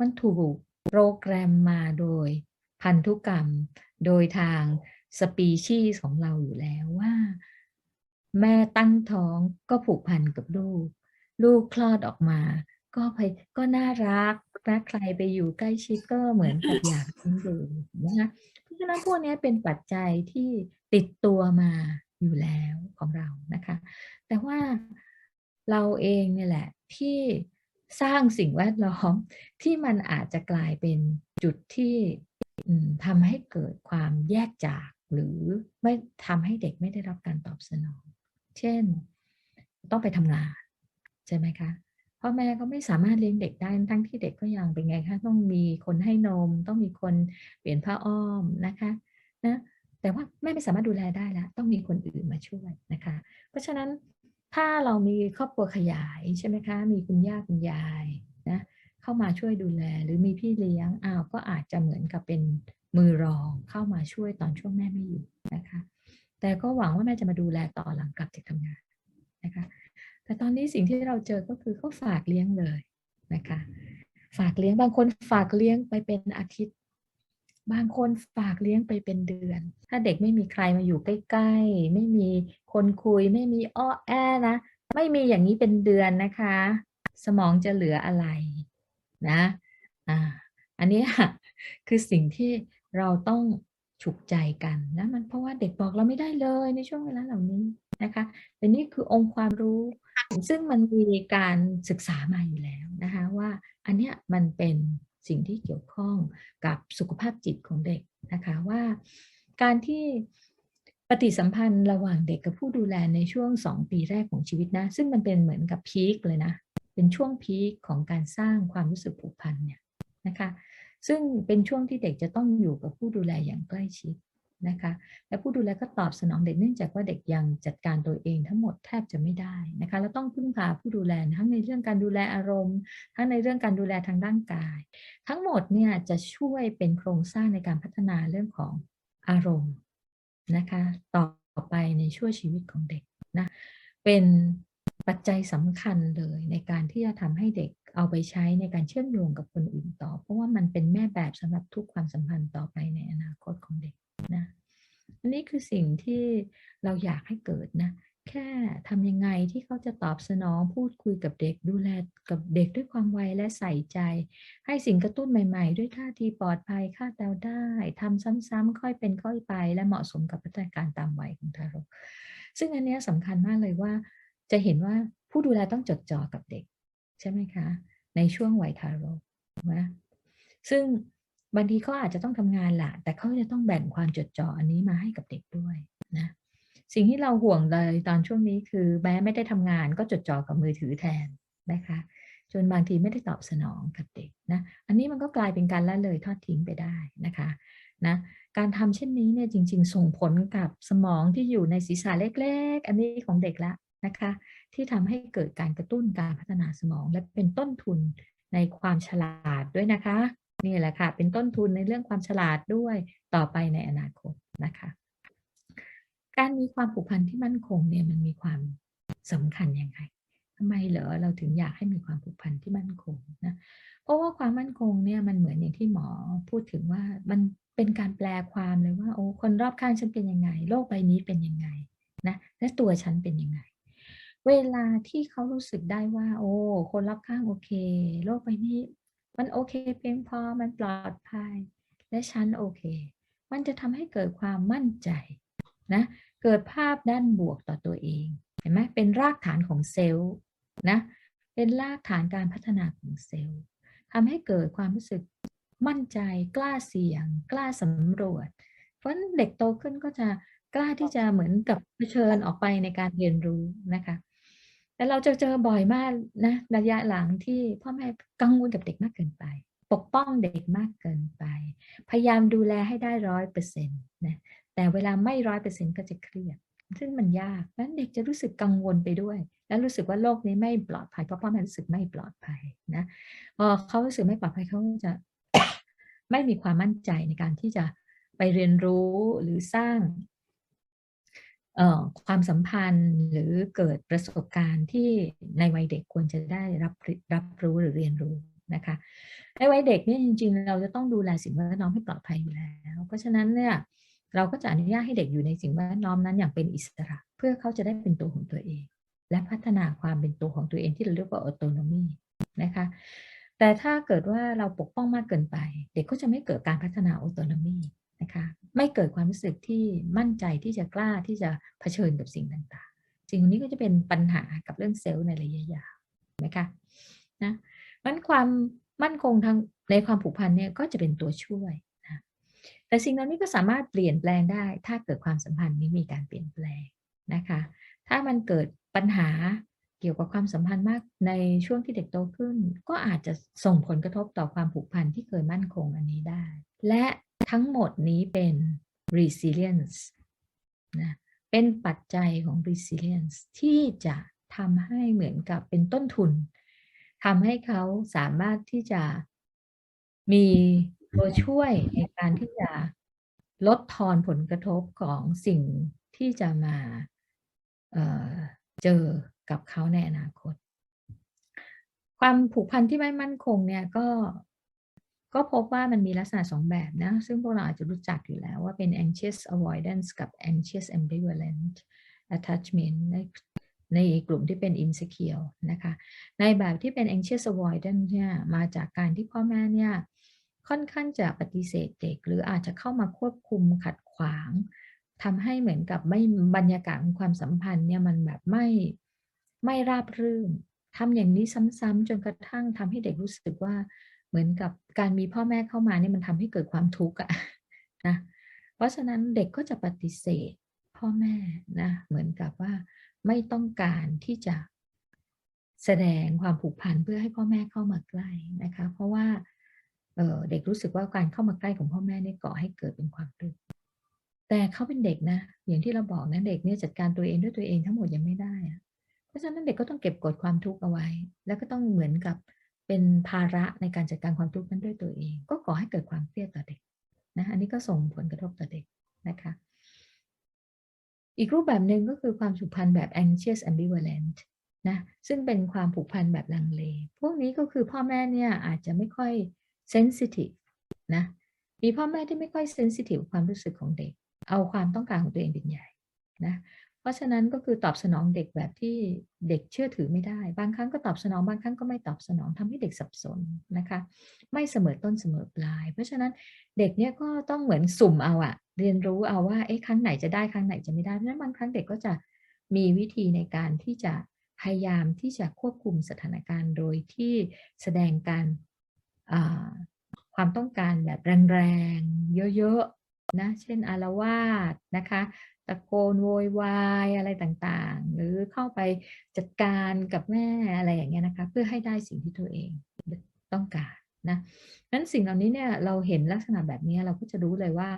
มันถูกโปรแกรมมาโดยพันธุกรรม โดยทางสปีชีส์ของเราอยู่แล้วว่า แม่ตั้งท้องก็ผูกพันกับลูก ลูกคลอดออกมา ก็ไปก็น่ารักนะใครไปอยู่ใกล้ชิดก็เหมือนกับอยากเลี้ยงดูนะคะเพราะฉะนั้นพวกนี้เป็นปัจจัยที่ติดตัวมาอยู่แล้วของเรานะคะ แต่ว่าเราเองเนี่ยแหละที่ สร้างสิ่งแวดล้อมที่มันอาจจะกลายเป็นจุดที่ทำให้เกิดความแยกจากหรือไม่ทำให้เด็กไม่ได้รับการตอบสนอง เช่น ต้องไปทำงานใช่ไหมคะพ่อแม่ก็ไม่สามารถเลี้ยงเด็กได้ทั้งที่เด็กก็ยังเป็นไงคะต้องมีคนให้นม ต้องมีคนเปลี่ยนผ้าอ้อมนะคะนะแต่ว่าแม่ไม่สามารถดูแลได้แล้วต้องมีคนอื่นมาช่วยนะคะ เพราะฉะนั้น ถ้าเรามีครอบครัวขยายใช่ไหมคะ มีคุณย่าคุณยายนะเข้ามาช่วยดูแล หรือมีพี่เลี้ยงอ้าวก็อาจจะเหมือนกับเป็นมือรองเข้ามาช่วยตอนช่วงแม่ไม่อยู่นะคะ แต่ก็หวังว่าแม่จะมาดูแลต่อหลังกลับจากทำงานนะคะ แต่ตอนนี้สิ่งที่เราเจอก็คือเขาฝากเลี้ยงเลยนะคะ ฝากเลี้ยงบางคนฝากเลี้ยงไปเป็นอาทิตย์ บางคนฝากเลี้ยงไปเป็นเดือน ถ้าเด็กไม่มีใครมาอยู่ใกล้ๆ ไม่มีคนคุย ไม่มีอ้อแอนะ ไม่มีอย่างนี้เป็นเดือนนะคะ สมองจะเหลืออะไรนะอ่าอันนี้คือสิ่งที่เราต้องฉุกใจกันนะมันเพราะว่าเด็กบอกเราไม่ได้เลยในช่วงเวลาเหล่านี้นะคะแต่นี่คือองค์ความรู้ ซึ่งมันมีการศึกษามาอยู่แล้วนะคะว่าอันเนี้ยมันเป็น สิ่งที่เกี่ยวข้องกับสุขภาพจิตของเด็กนะคะว่า การที่ปฏิสัมพันธ์ระหว่างเด็กกับผู้ดูแลในช่วงสองปีแรกของชีวิตนะ ซึ่งมันเป็นเหมือนกับพีคเลยนะ เป็นช่วงพีคของการสร้างความรู้สึกผูกพันเนี่ยนะคะ ซึ่งเป็นช่วงที่เด็กจะต้องอยู่กับผู้ดูแลอย่างใกล้ชิด นะคะ และผู้ดูแลก็ตอบสนองเด็กเนื่องจากว่าเด็กยังจัดการตัวเองทั้งหมดแทบจะไม่ได้นะคะ แล้วต้องพึ่งพาผู้ดูแลทั้งในเรื่องการดูแลอารมณ์ ทั้งในเรื่องการดูแลทางร่างกาย ทั้งหมดเนี่ยจะช่วยเป็นโครงสร้างในการพัฒนาเรื่องของอารมณ์นะคะต่อไปในช่วงชีวิตของเด็กนะเป็นปัจจัยสำคัญเลยในการที่จะทำให้เด็กเอาไปใช้ในการเชื่อมโยงกับคนอื่นต่อ เพราะว่ามันเป็นแม่แบบสำหรับทุกความสัมพันธ์ต่อไปในอนาคตของเด็ก นะอันนี้คือสิ่งที่เราอยากให้เกิดนะ แค่ทำยังไงที่เขาจะตอบสนองพูดคุยกับเด็กดูแลกับเด็กด้วยความไวและใส่ใจ ให้สิ่งกระตุ้นใหม่ๆ ด้วยท่าทีปลอดภัยคาดเดาได้ทำซ้ำๆค่อยเป็นค่อยไป และเหมาะสมกับพัฒนาการตามวัยของทารก ซึ่งอันนี้สำคัญมากเลยว่า จะเห็นว่าผู้ดูแลต้องจดจ่อกับเด็ก ใช่ไหมคะ ในช่วงวัยทารกนะซึ่ง บางทีเขาอาจจะต้องทำงานแหละแต่เขาจะต้องแบ่งความจดจ่ออันนี้มาให้กับเด็กด้วยนะสิ่งที่เราห่วงเลยตอนช่วงนี้คือแม้ไม่ได้ทำงานก็จดจ่อกับมือถือแทนนะคะจนบางทีไม่ได้ตอบสนองกับเด็กนะอันนี้มันก็กลายเป็นการละเลยทอดทิ้งไปได้นะคะนะการทำเช่นนี้เนี่ยจริง ๆ ส่งผลกับสมองที่อยู่ในศีรษะเล็ก ๆ อันนี้ของเด็กละนะคะที่ทำให้เกิดการกระตุ้นการพัฒนาสมอง และเป็นต้นทุนในความฉลาดด้วยนะคะ นี่แหละค่ะ เป็นต้นทุนในเรื่องความฉลาดด้วยต่อไปในอนาคตนะคะ การมีความผูกพันที่มั่นคงเนี่ยมันมีความสำคัญยังไงทำไมเหรอเราถึงอยากให้มีความผูกพันที่มั่นคงนะเพราะว่าความมั่นคงเนี่ยมันเหมือนอย่างที่หมอพูดถึงว่ามันเป็นการแปลความเลยว่าโอ้คนรอบข้างฉันเป็นยังไง โลกใบนี้เป็นยังไงนะและตัวฉันเป็นยังไง เวลาที่เขารู้สึกได้ว่า โอ้ คนรอบข้างโอเค โลกใบนี้ มันโอเคเพียงพอมันปลอดภัย และฉันโอเค มันจะทำให้เกิดความมั่นใจนะเกิดภาพด้านบวกต่อตัวเองเห็นไหมเป็นรากฐานของเซลล์นะเป็นรากฐานการพัฒนาของเซลล์ทำให้เกิดความรู้สึกมั่นใจ กล้าเสี่ยง กล้าสำรวจ เพราะเด็กโตขึ้นก็จะกล้าที่จะเหมือนกับเผชิญออกไปในการเรียนรู้นะคะ แต่เราจะเจอบ่อยมากนะระยะหลังที่พ่อแม่กังวลกับเด็กมากเกินไป ปกป้องเด็กมากเกินไป พยายามดูแลให้ได้ร้อยเปอร์เซ็นต์นะแต่เวลาไม่ร้อยเปอร์เซ็นต์ก็จะเครียด ซึ่งมันยากนั้นเด็กจะรู้สึกกังวลไปด้วย แล้วรู้สึกว่าโลกนี้ไม่ปลอดภัยเพราะพ่อแม่รู้สึกไม่ปลอดภัยนะพอเขารู้สึกไม่ปลอดภัยเขาจะไม่มีความมั่นใจในการที่จะไปเรียนรู้หรือสร้าง ความสัมพันธ์หรือเกิดประสบการณ์ที่ในวัยเด็กควรจะได้รับรับรู้หรือเรียนรู้นะคะในวัยเด็กเนี่ยจริง ๆ เราจะต้องดูแลสิ่งแวดล้อมให้ปลอดภัยอยู่แล้ว เพราะฉะนั้นเนี่ยเราก็จะอนุญาตให้เด็กอยู่ในสิ่งแวดล้อมนั้นอย่างเป็นอิสระ เพื่อเขาจะได้เป็นตัวของตัวเอง และพัฒนาความเป็นตัวของตัวเองที่เราเรียกว่า autonomy นะคะแต่ถ้าเกิดว่าเราปกป้องมากเกินไป เด็กก็จะไม่เกิดการพัฒนา autonomy นะคะไม่เกิดความรู้สึกที่มั่นใจที่จะกล้าที่จะเผชิญกับสิ่งต่างๆ สิ่งนี้ก็จะเป็นปัญหากับเรื่องเซลล์ในระยะยาวนะคะนะมันความมั่นคงทางในความผูกพันเนี่ยก็จะเป็นตัวช่วยนะแต่สิ่งเหล่านี้ก็สามารถเปลี่ยนแปลงได้ ถ้าเกิดความสัมพันธ์นี้มีการเปลี่ยนแปลงนะคะถ้ามันเกิดปัญหาเกี่ยวกับความสัมพันธ์มากในช่วงที่เด็กโตขึ้น ก็อาจจะส่งผลกระทบต่อความผูกพันที่เคยมั่นคงอันนี้ได้ และ ทั้งหมดนี้เป็น resilience นะเป็นปัจจัยของ resilience ที่จะทำให้เหมือนกับเป็นต้นทุนทำให้เขาสามารถที่จะมีตัวช่วยในการที่จะลดทอนผลกระทบของสิ่งที่จะมาเเจอกับเขาในอนาคต ความผูกพันที่ไม่มั่นคงเนี่ยก็ ก็พบว่ามันมีลักษณะสองแบบนะ ซึ่งพวกเราอาจจะรู้จักอยู่แล้วว่าเป็น anxious avoidance กับ anxious ambivalent attachment ในในกลุ่มที่เป็น insecure นะคะ ในแบบที่เป็น anxious avoidance เนี่ยมาจากการที่พ่อแม่เนี่ยค่อนข้างจะปฏิเสธเด็ก หรืออาจจะเข้ามาควบคุมขัดขวางทำให้เหมือนกับไม่บรรยากาศของความสัมพันธ์เนี่ยมันแบบไม่ไม่ราบรื่นทำอย่างนี้ซ้ำๆจนกระทั่งทำให้เด็กรู้สึกว่า เหมือนกับการมีพ่อแม่เข้ามาเนี่ยมันทำให้เกิดความทุกข์อะนะเพราะฉะนั้นเด็กก็จะปฏิเสธพ่อแม่นะเหมือนกับว่าไม่ต้องการที่จะแสดงความผูกพันเพื่อให้พ่อแม่เข้ามาใกล้นะคะ เพราะว่าเเด็กรู้สึกว่าการเข้ามาใกล้ของพ่อแม่เนี่ยก่อให้เกิดเป็นความทุกข์แต่เขาเป็นเด็กนะอย่างที่เราบอกนะเด็กเนี่ยจัดการตัวเองด้วยตัวเองทั้งหมดยังไม่ได้อะเพราะฉะนั้นเด็กก็ต้องเก็บกดความทุกข์เอาไว้ แล้วก็ต้องเหมือนกับ เป็นภาระในการจัดการความทุกข์นั้นด้วยตัวเอง ก็ก่อให้เกิดความเครียดต่อเด็กนะอันนี้ก็ส่งผลกระทบต่อเด็กนะคะ อีกรูปแบบหนึ่งก็คือความผูกพันแบบ anxious ambivalent นะซึ่งเป็นความผูกพันแบบลังเล พวกนี้ก็คือพ่อแม่เนี่ยอาจจะไม่ค่อย sensitive นะมีพ่อแม่ที่ไม่ค่อย sensitive ความรู้สึกของเด็ก เอาความต้องการของตัวเองเป็นใหญ่นะ เพราะฉะนั้นก็คือตอบสนองเด็กแบบที่เด็กเชื่อถือไม่ได้ บางครั้งก็ตอบสนอง บางครั้งก็ไม่ตอบสนองทำให้เด็กสับสนนะคะ ไม่เสมอต้นเสมอปลาย เพราะฉะนั้นเด็กเนี่ยก็ต้องเหมือนสุ่มเอาอะเรียนรู้เอาว่าเอ๊ะครั้งไหนจะได้ครั้งไหนจะไม่ได้เพราะฉะนั้นบางครั้งเด็กก็จะมีวิธีในการที่จะพยายามที่จะควบคุมสถานการณ์โดยที่แสดงการความต้องการแบบแรงๆ เยอะๆ นะ เช่นอารวาสนะคะ ตะโกนโวยวายอะไรต่างๆ หรือเข้าไปจัดการกับแม่อะไรอย่างเงี้ยนะคะ เพื่อให้ได้สิ่งที่ตัวเองต้องการนะนั้นสิ่งเหล่านี้เนี่ยเราเห็นลักษณะแบบนี้เราก็จะรู้เลยว่า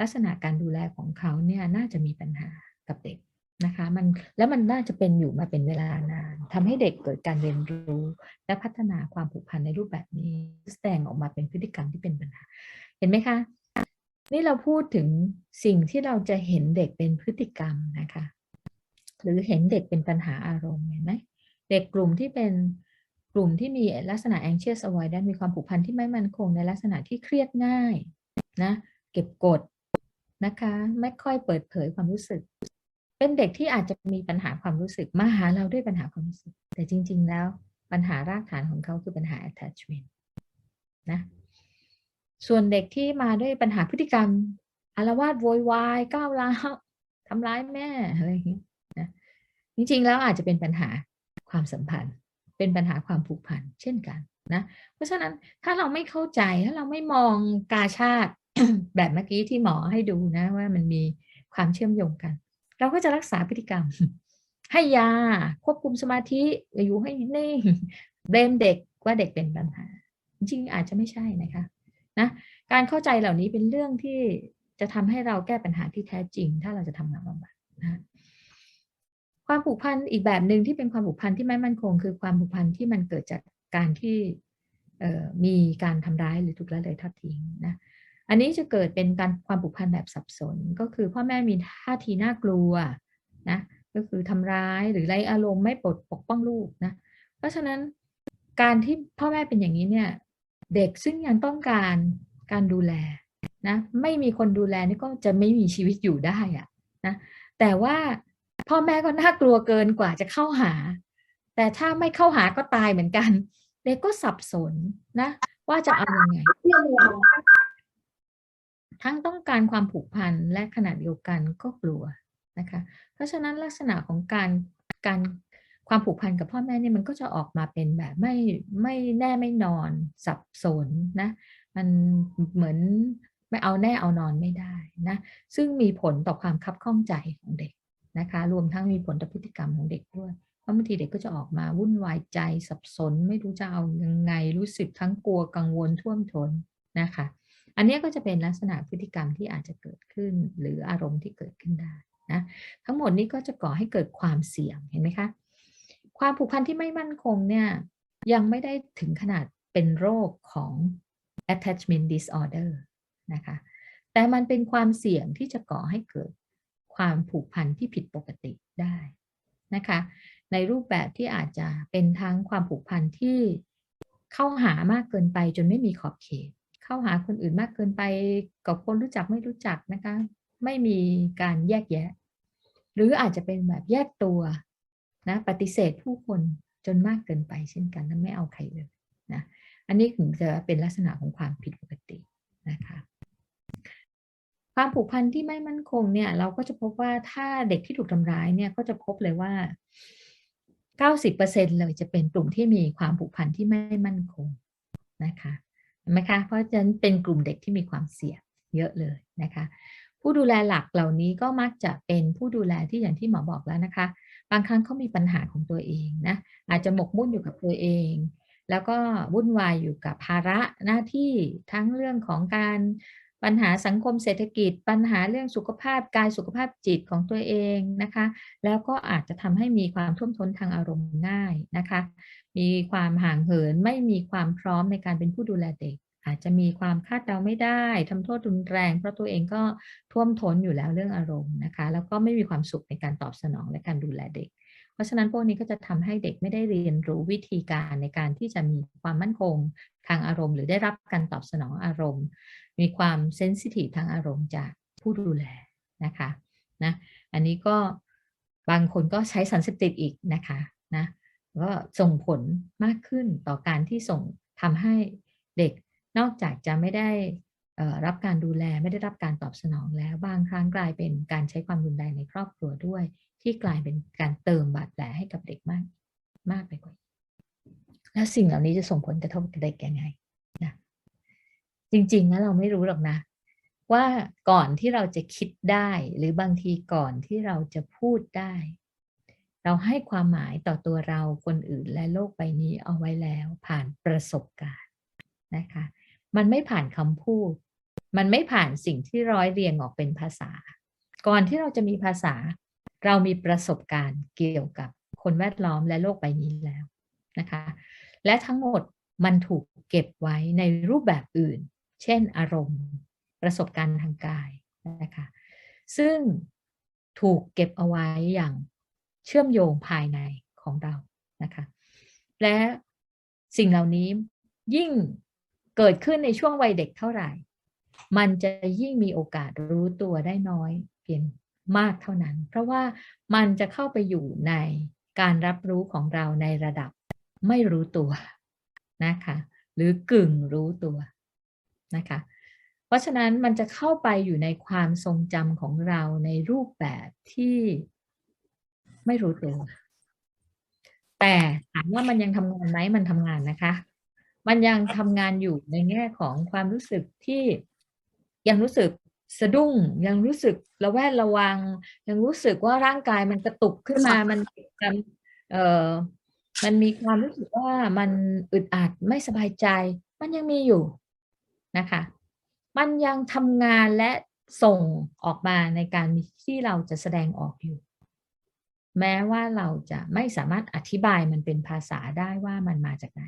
ลักษณะการดูแลของเขาเนี่ยน่าจะมีปัญหากับเด็กนะคะมันแล้วมันน่าจะเป็นอยู่มาเป็นเวลานานทำให้เด็กเกิดการเรียนรู้ และพัฒนาความผูกพันในรูปแบบนี้ แสดงออกมาเป็นพฤติกรรมที่เป็นปัญหา เห็นไหมคะ นี่เราพูดถึงสิ่งที่เราจะเห็นเด็กเป็นพฤติกรรมนะคะ หรือเห็นเด็กเป็นปัญหาอารมณ์เห็นไหมเด็กกลุ่มที่เป็นกลุ่มที่มีลักษณะ anxious avoidance มีความผูกพันที่ไม่มั่นคงในลักษณะที่เครียดง่ายนะเก็บกดนะคะ ไม่ค่อยเปิดเผยความรู้สึก เป็นเด็กที่อาจจะมีปัญหาความรู้สึกมาหาเราด้วยปัญหาความรู้สึก แต่จริง ๆ แล้วปัญหารากฐานของเขาคือปัญหา attachment นะ ส่วนเด็กที่มาด้วยปัญหาพฤติกรรมอารวาสโวยวายก้าวร้าวทำร้ายแม่อะไรอย่างนี้นะจริงๆแล้วอาจจะเป็นปัญหาความสัมพันธ์ เป็นปัญหาความผูกพันเช่นกันนะเพราะฉะนั้นถ้าเราไม่เข้าใจถ้าเราไม่มองกาชาติแบบเมื่อกี้ที่หมอให้ดูนะ ว่ามันมีความเชื่อมโยงกัน เราก็จะรักษาพฤติกรรม ให้ยาควบคุมสมาธิอยู่ให้นิ่งเบมเด็กว่าเด็กเป็นปัญหา จริงอาจจะไม่ใช่นะคะ นะการเข้าใจเหล่านี้เป็นเรื่องที่จะทำให้เราแก้ปัญหาที่แท้จริง ถ้าเราจะทำงานบำบัดนะความผูกพันอีกแบบหนึ่งที่เป็นความผูกพันที่ไม่มั่นคง คือความผูกพันที่มันเกิดจากการที่มีการทำร้ายหรือถูกละเลยทอดทิ้งนะอันนี้จะเกิดเป็นการความผูกพันแบบสับสน ก็คือพ่อแม่มีท่าทีน่ากลัวนะก็คือทำร้ายหรือไรอารมณ์ไม่ปลดปกป้องลูกนะเพราะฉะนั้นการที่พ่อแม่เป็นอย่างนี้เนี่ย เด็กซึ่งยังต้องการการดูแลนะไม่มีคนดูแลนี่ก็จะไม่มีชีวิตอยู่ได้อะนะแต่ว่าพ่อแม่ก็น่ากลัวเกินกว่าจะเข้าหา แต่ถ้าไม่เข้าหาก็ตายเหมือนกัน เด็กก็สับสนนะ ว่าจะเอาอยังไง ทั้งต้องการความผูกพันและขณะเดียวกันก็กลัวนะคะ เพราะฉะนั้นลักษณะของการการ ความผูกพันกับพ่อแม่นี่มันก็จะออกมาเป็นแบบไม่ไม่แน่ไม่นอนสับสนนะมันเหมือนไม่เอาแน่เอานอนไม่ได้นะซึ่งมีผลต่อความคับข้องใจของเด็กนะคะรวมทั้งมีผลต่อพฤติกรรมของเด็กด้วยเพราะบางทีเด็กก็จะออกมาวุ่นวายใจสับสน ไม่รู้จะเอายังไงรู้สึกทั้งกลัวกังวลท่วมท้นนะคะ อันนี้ก็จะเป็นลักษณะพฤติกรรมที่อาจจะเกิดขึ้น หรืออารมณ์ที่เกิดขึ้นได้นะทั้งหมดนี้ก็จะก่อให้เกิดความเสี่ยงเห็นไหมคะ ความผูกพันที่ไม่มั่นคงเนี่ยยังไม่ได้ถึงขนาดเป็นโรคของ attachment disorder นะคะ แต่มันเป็นความเสี่ยงที่จะก่อให้เกิดความผูกพันที่ผิดปกติได้นะคะ ในรูปแบบที่อาจจะเป็นทั้งความผูกพันที่เข้าหามากเกินไปจนไม่มีขอบเขต เข้าหาคนอื่นมากเกินไปกับคนรู้จักไม่รู้จักนะคะ ไม่มีการแยกแยะ หรืออาจจะเป็นแบบแยกตัว นะปฏิเสธผู้คนจนมากเกินไปเช่นกันและไม่เอาใครเลยนะอันนี้ถึงจะเป็นลักษณะของความผิดปกตินะคะความผูกพันที่ไม่มั่นคงเนี่ยเราก็จะพบว่าถ้าเด็กที่ถูกทำร้ายเนี่ยก็จะพบเลยว่า 90%เลยจะเป็นกลุ่มที่มีความผูกพันที่ไม่มั่นคงนะคะเห็นไหมคะเพราะฉะนั้นเป็นกลุ่มเด็กที่มีความเสี่ยงเยอะเลยนะคะ ผู้ดูแลหลักเหล่านี้ก็มักจะเป็นผู้ดูแลที่อย่างที่หมอบอกแล้วนะคะ บางครั้งเขามีปัญหาของตัวเองนะอาจจะหมกมุ่นอยู่กับตัวเอง แล้วก็วุ่นวายอยู่กับภาระหน้าที่ทั้งเรื่องของการปัญหาสังคมเศรษฐกิจ ปัญหาเรื่องสุขภาพกายสุขภาพจิตของตัวเองนะคะ แล้วก็อาจจะทำให้มีความท่วมท้นทางอารมณ์ง่ายนะคะ มีความห่างเหินไม่มีความพร้อมในการเป็นผู้ดูแลเด็ก อาจจะมีความคาดเดาไม่ได้ทำโทษรุนแรง เพราะตัวเองก็ท่วมท้นอยู่แล้วเรื่องอารมณ์นะคะ แล้วก็ไม่มีความสุขในการตอบสนองและการดูแลเด็ก เพราะฉะนั้นพวกนี้ก็จะทำให้เด็กไม่ได้เรียนรู้วิธีการในการที่จะมีความมั่นคงทางอารมณ์ หรือได้รับการตอบสนองอารมณ์ มีความเซนซิทีฟทางอารมณ์จากผู้ดูแลนะคะนะอันนี้ก็บางคนก็ใช้สารเสพติดอีกนะคะนะก็ส่งผลมากขึ้นต่อการที่ส่งทำให้เด็ก นอกจากจะไม่ได้รับการดูแลไม่ได้รับการตอบสนองแล้วบางครั้งกลายเป็นการใช้ความรุนแรงในครอบครัวด้วย ที่กลายเป็นการเติมบาดแผลให้กับเด็กมาก มากไปกว่า แล้วสิ่งเหล่านี้จะส่งผลกระทบกับเด็กยังไงนะจริงๆนะเราไม่รู้หรอกนะ ว่าก่อนที่เราจะคิดได้ หรือบางทีก่อนที่เราจะพูดได้ เราให้ความหมายต่อตัวเราคนอื่นและโลกใบนี้เอาไว้แล้วผ่านประสบการณ์นะคะ มันไม่ผ่านคำพูด มันไม่ผ่านสิ่งที่ร้อยเรียงออกเป็นภาษา ก่อนที่เราจะมีภาษา เรามีประสบการณ์เกี่ยวกับคนแวดล้อมและโลกใบนี้แล้วนะคะ และทั้งหมดมันถูกเก็บไว้ในรูปแบบอื่น เช่นอารมณ์ ประสบการณ์ทางกายนะคะ ซึ่งถูกเก็บเอาไว้อย่างเชื่อมโยงภายในของเรานะคะ และสิ่งเหล่านี้ยิ่ง เกิดขึ้นในช่วงวัยเด็กเท่าไหร่ มันจะยิ่งมีโอกาสรู้ตัวได้น้อยเพียงมากเท่านั้น เพราะว่ามันจะเข้าไปอยู่ในการรับรู้ของเราในระดับไม่รู้ตัวนะคะ หรือกึ่งรู้ตัวนะคะ เพราะฉะนั้นมันจะเข้าไปอยู่ในความทรงจำของเราในรูปแบบที่ไม่รู้ตัว แต่ถามว่ามันยังทำงานไหมมันทำงานนะคะ มันยังทำงานอยู่ในแง่ของความรู้สึกที่ยังรู้สึกสะดุ้งยังรู้สึกระแวดระวัง ยังรู้สึกว่าร่างกายมันกระตุกขึ้นมามันเอ่อมันมีความรู้สึกว่ามันอึดอัดไม่สบายใจ มันยังมีอยู่นะคะ มันยังทำงานและส่งออกมาในการที่เราจะแสดงออกอยู่ แม้ว่าเราจะไม่สามารถอธิบายมันเป็นภาษาได้ว่ามันมาจากไหน